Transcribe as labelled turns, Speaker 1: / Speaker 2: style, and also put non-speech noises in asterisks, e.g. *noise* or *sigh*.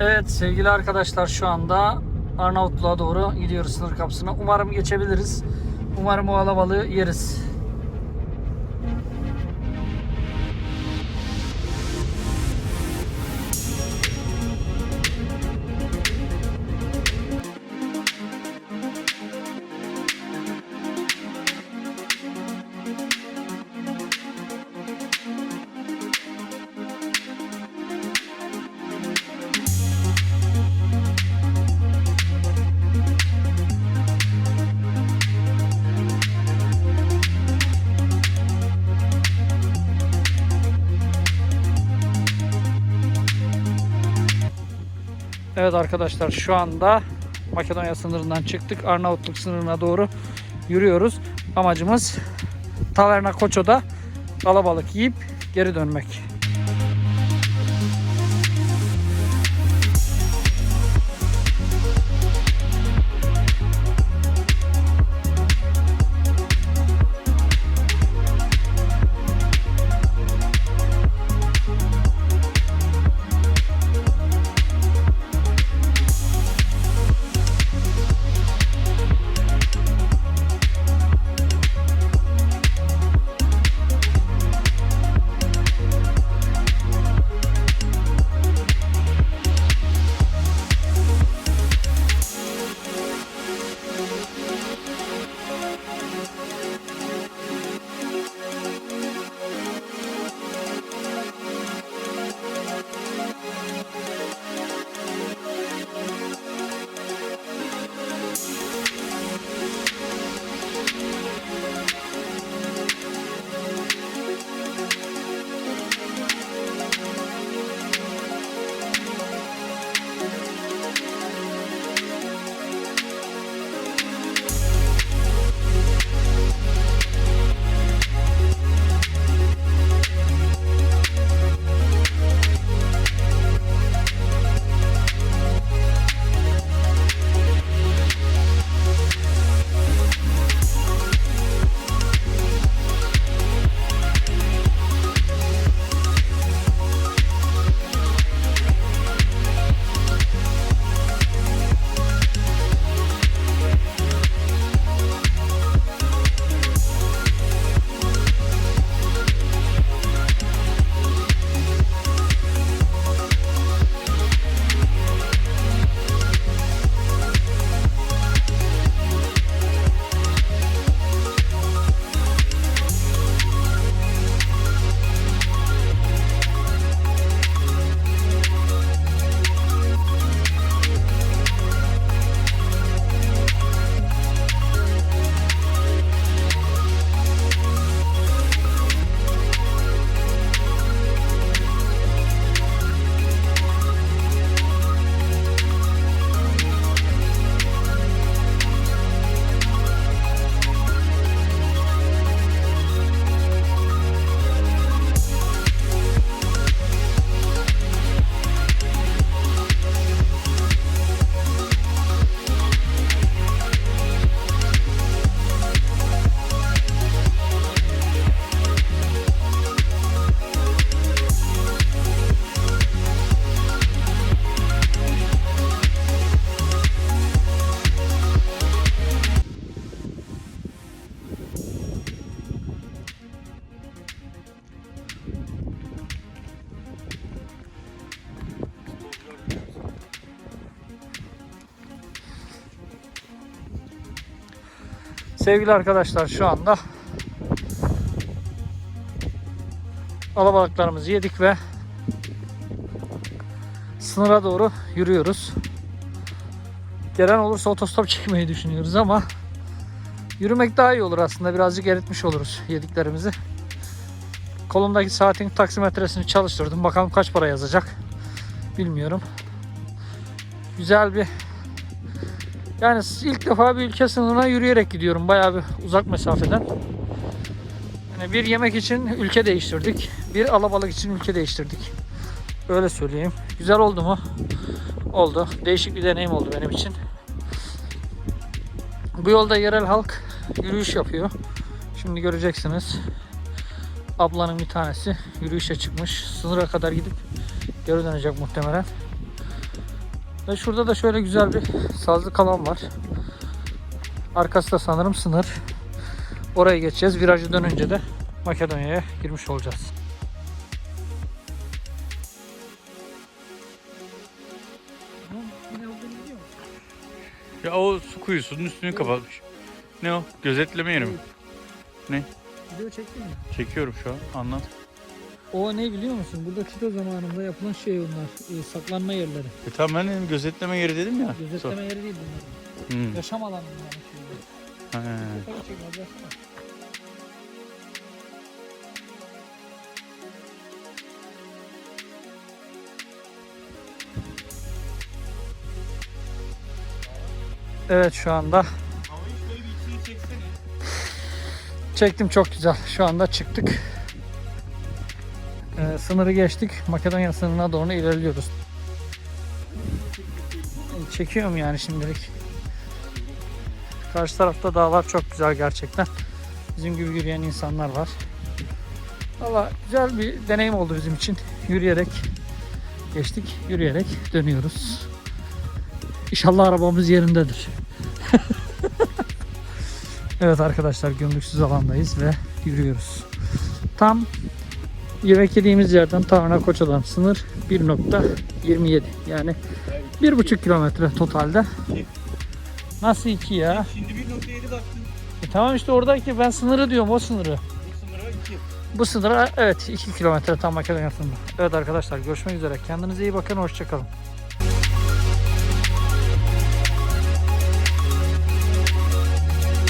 Speaker 1: Evet sevgili arkadaşlar şu anda Arnavutluğa doğru gidiyoruz sınır kapısına. Umarım geçebiliriz. Umarım o alabalığı yeriz. Evet arkadaşlar şu anda Makedonya sınırından çıktık. Arnavutluk sınırına doğru yürüyoruz. Amacımız Taverna Koço'da alabalık yiyip geri dönmek. Sevgili arkadaşlar şu anda alabalıklarımızı yedik ve sınıra doğru yürüyoruz. Gelen olursa otostop *laughs* çekmeyi düşünüyoruz ama yürümek daha iyi olur aslında. Birazcık eritmiş oluruz yediklerimizi. Kolumdaki saatin taksimetresini çalıştırdım. Bakalım kaç para yazacak. Bilmiyorum. Güzel bir yani ilk defa bir ülke sınırına yürüyerek gidiyorum. Bayağı bir uzak mesafeden. Yani bir yemek için ülke değiştirdik. Bir alabalık için ülke değiştirdik. Öyle söyleyeyim. Güzel oldu mu? Oldu. Değişik bir deneyim oldu benim için. Bu yolda yerel halk yürüyüş yapıyor. Şimdi göreceksiniz. Ablanın bir tanesi yürüyüşe çıkmış. Sınıra kadar gidip geri dönecek muhtemelen. Ve şurada da şöyle güzel bir sazlık alan var. Arkası da sanırım sınır. Oraya geçeceğiz. Virajı dönünce de Makedonya'ya girmiş olacağız.
Speaker 2: Ya o su kuyusunun üstünü kapatmış. Ne o? Gözetleme yeri mi?
Speaker 1: Video çektin mi?
Speaker 2: Çekiyorum şu an. Anlat.
Speaker 1: O ne biliyor musun? Burada Tito zamanında yapılan şey onlar. e, saklanma yerleri.
Speaker 2: E tamam ben dedim gözetleme yeri dedim ya.
Speaker 1: Gözetleme yeri değil bunlar.
Speaker 2: Hmm.
Speaker 1: Yaşam alanı yani. şimdi.
Speaker 2: He.
Speaker 1: Evet şu anda çektim çok güzel. Şu anda çıktık. Sınırı geçtik. Makedonya sınırına doğru ilerliyoruz. Çekiyorum yani şimdilik. Karşı tarafta dağlar çok güzel gerçekten. Bizim gibi yürüyen insanlar var. Valla güzel bir deneyim oldu bizim için. Yürüyerek geçtik. Yürüyerek dönüyoruz. İnşallah arabamız yerindedir. *laughs* evet arkadaşlar gümrüksüz alandayız ve yürüyoruz. Tam yemek yediğimiz yerden Tarhana Koçadan sınır 1.27 yani 1.5 kilometre totalde. Nasıl iki ya?
Speaker 2: Şimdi 1.7 baktım.
Speaker 1: E tamam işte oradaki ben sınırı diyorum o sınırı.
Speaker 2: Bu sınıra 2.
Speaker 1: Bu sınıra evet 2 kilometre tam Makedonya sınırı. Evet arkadaşlar görüşmek üzere. Kendinize iyi bakın. Hoşçakalın.